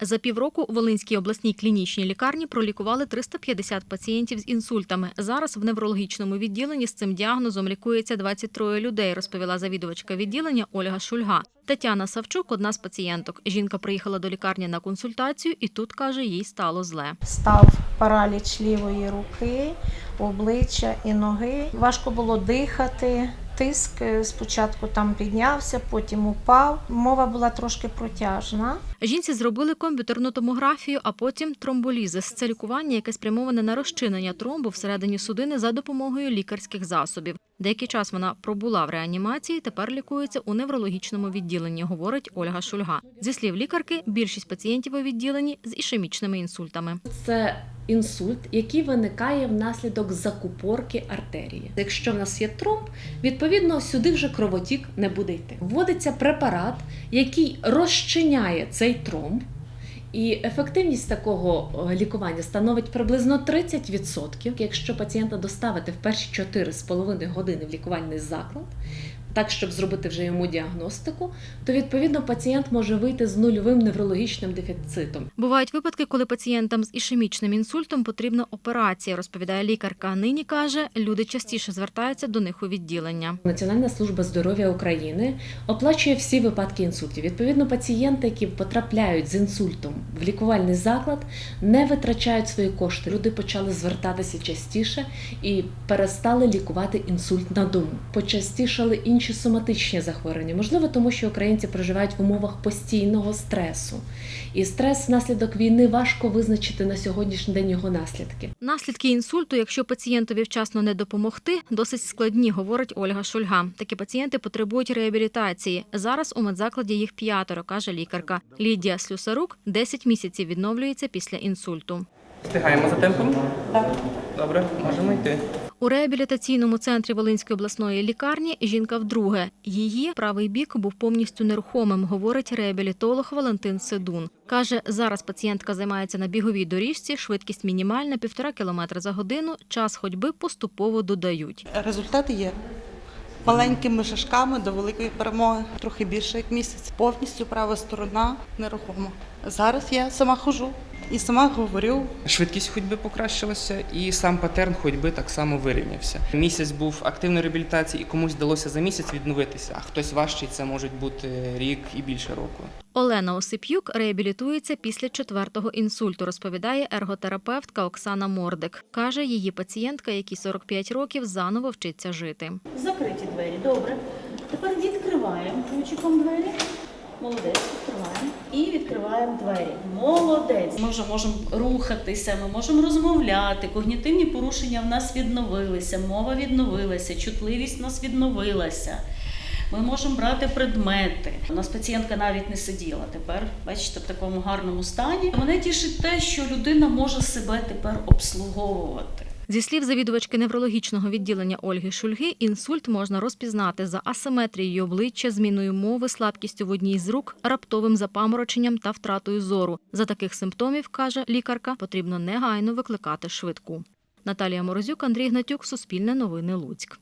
За півроку у Волинській обласній клінічній лікарні пролікували 350 пацієнтів з інсультами. Зараз в неврологічному відділенні з цим діагнозом лікується 23 людей, розповіла завідувачка відділення Ольга Шульга. Тетяна Савчук одна з пацієнток. Жінка приїхала до лікарні на консультацію і тут каже, їй стало зле. Став параліч лівої руки, обличчя і ноги. Важко було дихати. Тиск е, спочатку там піднявся, потім упав. Мова була трошки протяжна. Жінці зробили комп'ютерну томографію, а потім тромболізис. Це лікування, яке спрямоване на розчинення тромбу всередині судини за допомогою лікарських засобів. Деякий час вона пробула в реанімації, тепер лікується у неврологічному відділенні, говорить Ольга Шульга. Зі слів лікарки, більшість пацієнтів у відділенні з ішемічними інсультами. Це інсульт, який виникає внаслідок закупорки артерії. Якщо в нас є тромб, відповідно сюди вже кровотік не буде йти. Вводиться препарат, який розчиняє цей тромб. І ефективність такого е, лікування становить приблизно 30%. Якщо пацієнта доставити в перші 4,5 години в лікувальний заклад, так щоб зробити вже йому діагностику, то відповідно пацієнт може вийти з нульовим неврологічним дефіцитом. Бувають випадки, коли пацієнтам з ішемічним інсультом потрібна операція, розповідає лікарка. Нині каже, люди частіше звертаються до них у відділення. Національна служба здоров'я України оплачує всі випадки інсультів. Відповідно, пацієнти, які потрапляють з інсультом в лікувальний заклад, не витрачають свої кошти. Люди почали звертатися частіше і перестали лікувати інсульт на дому. Почастішали інші соматичні захворювання. Можливо, тому що українці проживають в умовах постійного стресу. І стрес внаслідок війни важко визначити на сьогоднішній день його наслідки. Наслідки інсульту, якщо пацієнтові вчасно не допомогти, досить складні, говорить Ольга Шульга. Такі пацієнти потребують реабілітації. Зараз у медзакладі їх п'ятеро, каже лікарка. Лідія Слюсарук 10 місяців відновлюється після інсульту. Встигаємо за темпом? Так. Добре, можемо йти. У реабілітаційному центрі Волинської обласної лікарні жінка вдруге. Її правий бік був повністю нерухомим, говорить реабілітолог Валентин Седун. Каже, зараз пацієнтка займається на біговій доріжці, швидкість мінімальна півтора кілометра за годину. Час ходьби поступово додають. Результати є. Маленькими шажками до великої перемоги, трохи більше як місяць. Повністю права сторона нерухома. Зараз я сама хожу і сама говорю. Швидкість ходьби покращилася, і сам патерн ходьби так само вирівнявся. Місяць був активної реабілітації, і комусь вдалося за місяць відновитися, а хтось важчий це може бути рік і більше року. Олена Осип'юк реабілітується після четвертого інсульту, розповідає ерготерапевтка Оксана Мордик. Каже, її пацієнтка, якій 45 років, заново вчиться жити. Закриті двері, добре. Тепер відкриваємо ключиком двері. Молодець, відкриваємо. І відкриваємо двері. Молодець. Ми вже можемо рухатися, ми можемо розмовляти. Когнітивні порушення в нас відновилися, мова відновилася, чутливість в нас відновилася. Ми можемо брати предмети. У нас пацієнтка навіть не сиділа тепер, бачите, в такому гарному стані. Мене тішить те, що людина може себе тепер обслуговувати. Зі слів завідувачки неврологічного відділення Ольги Шульги, інсульт можна розпізнати за асиметрією обличчя, зміною мови, слабкістю в одній з рук, раптовим запамороченням та втратою зору. За таких симптомів, каже лікарка, потрібно негайно викликати швидку. Наталія Морозюк, Андрій Гнатюк, Суспільне новини Луцьк.